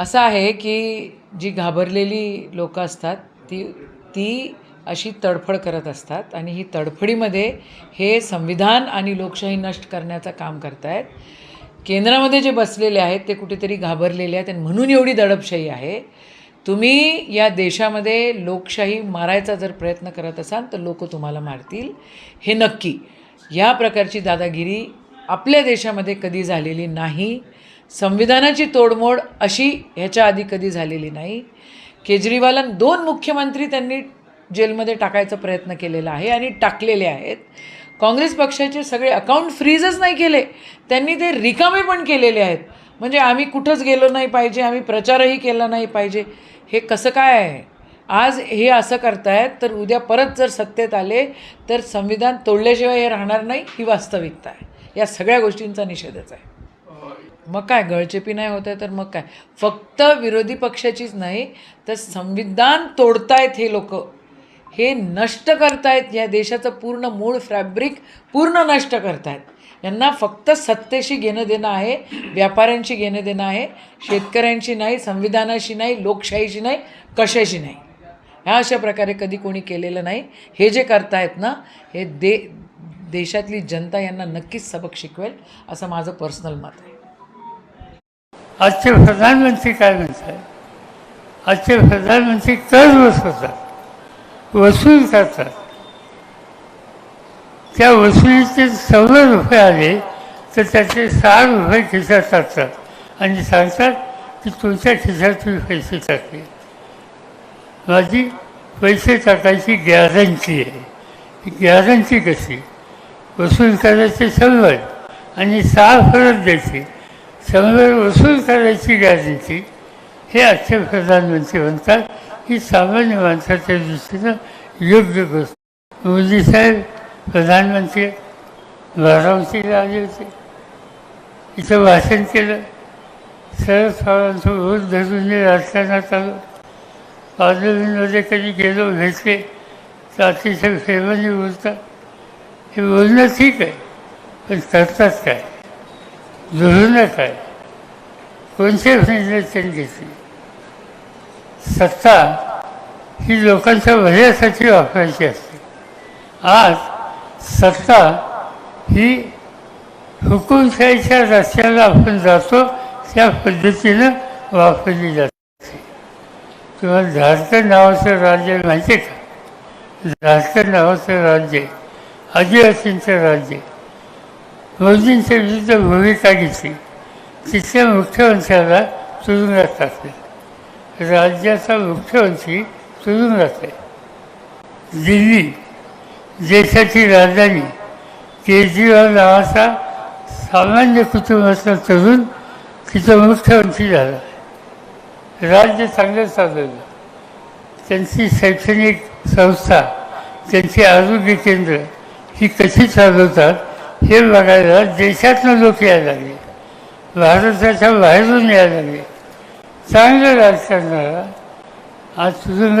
असं आहे की जी घाबरलेली लोकं असतात ती ती अशी तडफड करत असतात आणि ही तडफडीमध्ये हे संविधान आणि लोकशाही नष्ट करण्याचं काम करतायत. केंद्रामध्ये जे बसलेले आहेत ते कुठेतरी घाबरलेले आहेत आणि म्हणून एवढी दडपशाही आहे. तुम्ही या देशामध्ये लोकशाही मारायचा जर प्रयत्न करत असाल तर लोक तुम्हाला मारतील. हे नक्की. या प्रकारची दादागिरी आपल्या देशामध्ये कधी झालेली नाही. संविधानाची तोडमोड अशी ह्याच्या आधी कधी झालेली नाही. केजरीवालां दोन मुख्यमंत्री त्यांनी जेलमध्ये टाकायचा प्रयत्न केलेला आहे आणि टाकलेले आहेत. काँग्रेस पक्षाचे सगळे अकाउंट फ्रीजच नाही केले. त्यांनी ते रिकामे पण केलेले आहेत. म्हणजे आम्ही कुठंच गेलो नाही पाहिजे आम्ही प्रचारही केला नाही पाहिजे. हे कसं काय आहे? आज हे असं करतायत तर उद्या परत जर सत्तेत आले तर संविधान तोडल्याशिवाय हे राहणार नाही ही वास्तविकता आहे. या सगळ्या गोष्टींचा निषेधच आहे. मग काय गळचेपी नाही होत आहे तर मग काय? फक्त विरोधी पक्षाचीच नाही तर संविधान तोडतायत हे लोक. हे नष्ट करतायत या देशाचं पूर्ण मूळ फॅब्रिक पूर्ण नष्ट करतायत. यांना फक्त सत्तेशी घेणं देणं आहे व्यापाऱ्यांशी घेणं देणं आहे शेतकऱ्यांशी नाही संविधानाशी नाही लोकशाहीशी नाही कशाशी नाही. ह्या अशा प्रकारे कधी कोणी केलेलं नाही. हे जे करतायत ना हे दे देशातली जनता यांना नक्कीच सबक शिकवेल असं माझं पर्सनल मत आहे. आजचे प्रधानमंत्री काय म्हणतात आजचे प्रधानमंत्री कर बसवतात वसूल करतात. त्या वसुलीचे सव्वा रुपये आले तर त्याचे सहा रुपये खिशात टाकतात. आणि सांगतात की तुमच्या खिशातून पैसे टाकले. माझी पैसे टाकायची गॅरंटी आहे. गॅरंटी कशी? वसूल करायचे शंभर आणि सहा परत द्यायची. शंभर वसूल करायची राजनीती हे आजचे प्रधानमंत्री म्हणतात ही सामान्य माणसाच्या दृष्टीनं योग्य गोष्ट. मोदी साहेब प्रधानमंत्री बारामतीला आले होते. इथं भाषण केलं. शरद पवारांचं ओढ धरून मी राजकारणात आलो. पार्लमेंटमध्ये कधी गेलो भेटले तर अतिशय प्रेमाने बोलतात. हे बोलणं ठीक आहे पण करतात काय? धोरणं आहे. कोणते निर्णय घेतले. सत्ता ही लोकांच्या भल्यासाठी वापरायची असते. आज सत्ता ही हुकुमशाहीच्या रस्त्याला आपण जातो त्या पद्धतीनं वापरली जाते. किंवा झारखंड नावाचं राज्य माहिती आहे का? झारखंड नावाचं राज्य आदिवासींचं राज्य मोदींच्या विरुद्ध भूमिका घेतली तिथल्या मुख्यमंत्र्याला तुरुंगात टाकले राज्याचा मुख्यमंत्री तुरुंगात आहे दिल्ली देशाची राजधानी केजरीवाल नावाचा सामान्य कुटुंबातला तरुण तिथं मुख्यमंत्री झाला. राज्य चांगलं चालवलं. त्यांची शैक्षणिक संस्था त्यांची आरोग्य केंद्र ही कशी चालवतात? हे बघायला देशातनं लोक यायला लागले. भारताच्या बाहेरून यायला लागले. चांगलं राजकारण आज तुझं